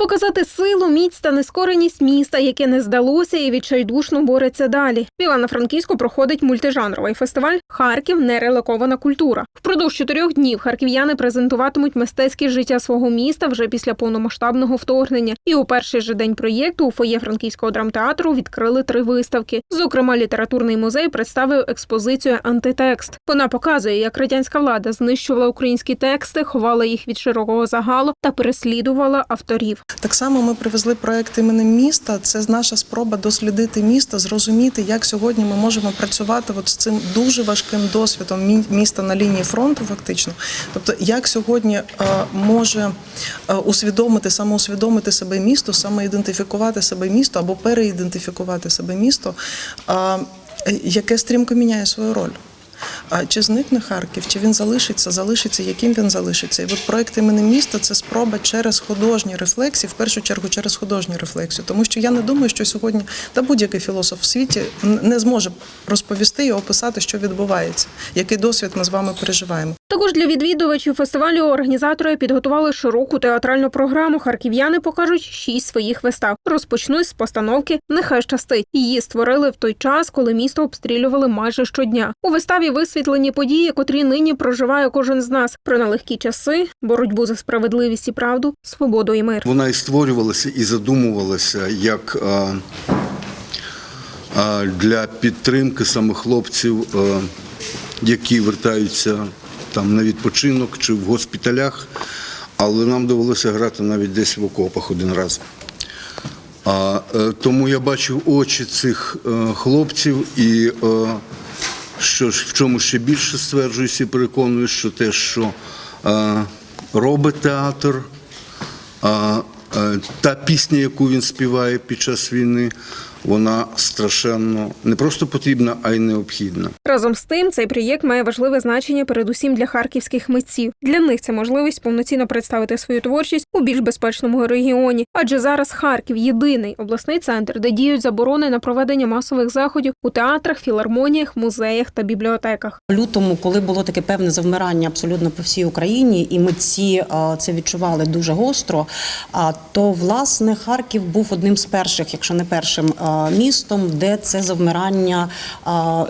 Показати силу, міць та нескореність міста, яке не здалося і відчайдушно бореться далі. В Івано-Франківську проходить мультижанровий фестиваль Харків нерелокована культура. Впродовж чотирьох днів харків'яни презентуватимуть мистецьке життя свого міста вже після повномасштабного вторгнення. І у перший же день проєкту у фоє франківського драмтеатру відкрили три виставки. Зокрема, літературний музей представив експозицію Антитекст. Вона показує, як радянська влада знищувала українські тексти, ховала їх від широкого загалу та переслідувала авторів. Так само ми привезли проект імені міста. Це наша спроба дослідити місто, зрозуміти, як сьогодні ми можемо працювати от з цим дуже важким досвідом мі- міста на лінії фронту, фактично. Тобто, як сьогодні е, може е, усвідомити, самоусвідомити себе місто, самоідентифікувати себе місто або переідентифікувати себе місто, е, яке стрімко міняє свою роль. А чи зникне Харків, чи він залишиться, залишиться, яким він залишиться? І от проект імені міста це спроба через художні рефлексії, в першу чергу через художню рефлексію. Тому що я не думаю, що сьогодні та будь-який філософ в світі не зможе розповісти і описати, що відбувається, який досвід ми з вами переживаємо. Також для відвідувачів фестивалю організатори підготували широку театральну програму. Харків'яни покажуть шість своїх вистав. Розпочнуть з постановки Нехай щастить. Її створили в той час, коли місто обстрілювали майже щодня. У виставі висвітлені події, котрі нині проживає кожен з нас про нелегкі часи, боротьбу за справедливість і правду, свободу і мир. Вона і створювалася, і задумувалася як для підтримки саме хлопців, які вертаються там на відпочинок чи в госпіталях, але нам довелося грати навіть десь в окопах один раз. А, е, тому я бачив очі цих е, хлопців і е, що ж в чому ще більше стверджуюся і переконуюсь, що те, що робить театр, та пісня, яку він співає під час війни, вона страшенно не просто потрібна, а й необхідна. Разом з тим, цей проєкт має важливе значення передусім для харківських митців. Для них це можливість повноцінно представити свою творчість у більш безпечному регіоні. Адже зараз Харків єдиний обласний центр, де діють заборони на проведення масових заходів у театрах, філармоніях, музеях та бібліотеках. В лютому, коли було таке певне завмирання абсолютно по всій Україні, і митці це відчували дуже гостро. А то власне Харків був одним з перших, якщо не першим а, містом, де це завмирання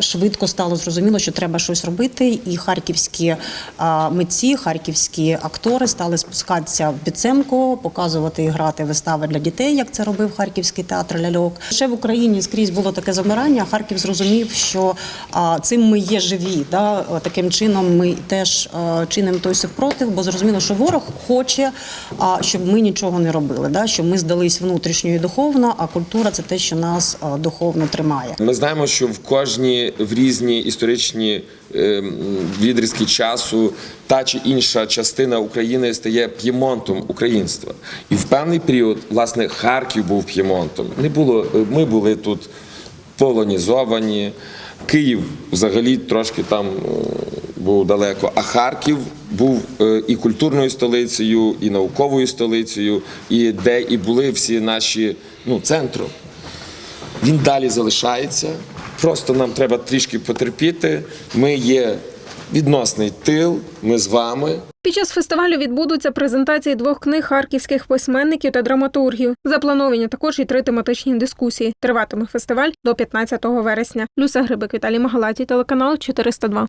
швидко стало зрозуміло, що треба щось робити. І харківські митці, харківські актори стали спускатися в підземку, показувати і грати вистави для дітей, як це робив харківський театр ляльок. Ще в Україні скрізь було таке завмирання. Харків зрозумів, що цим ми є живі. Таким чином ми теж чинимо той супротив, бо зрозуміло, що ворог хоче, щоб ми нічого не робили, щоб ми здались внутрішньо і духовно, а культура це те, що нас а, духовно тримає. Ми знаємо, що в кожній в різні історичні ем, відрізки часу та чи інша частина України стає п'ємонтом українства. І в певний період, власне, Харків був п'ємонтом. Не було, ми були тут полонізовані. Київ взагалі трошки там е, був далеко, а Харків був е, і культурною столицею, і науковою столицею, і де і були всі наші ну, центром. Він далі залишається. Просто нам треба трішки потерпіти. Ми є відносний тил, ми з вами. Під час фестивалю відбудуться презентації двох книг харківських письменників та драматургів. Заплановані також і три тематичні дискусії. Триватиме фестиваль до 15 вересня. Люся Грибик, Віталій Магалаті, телеканал 402.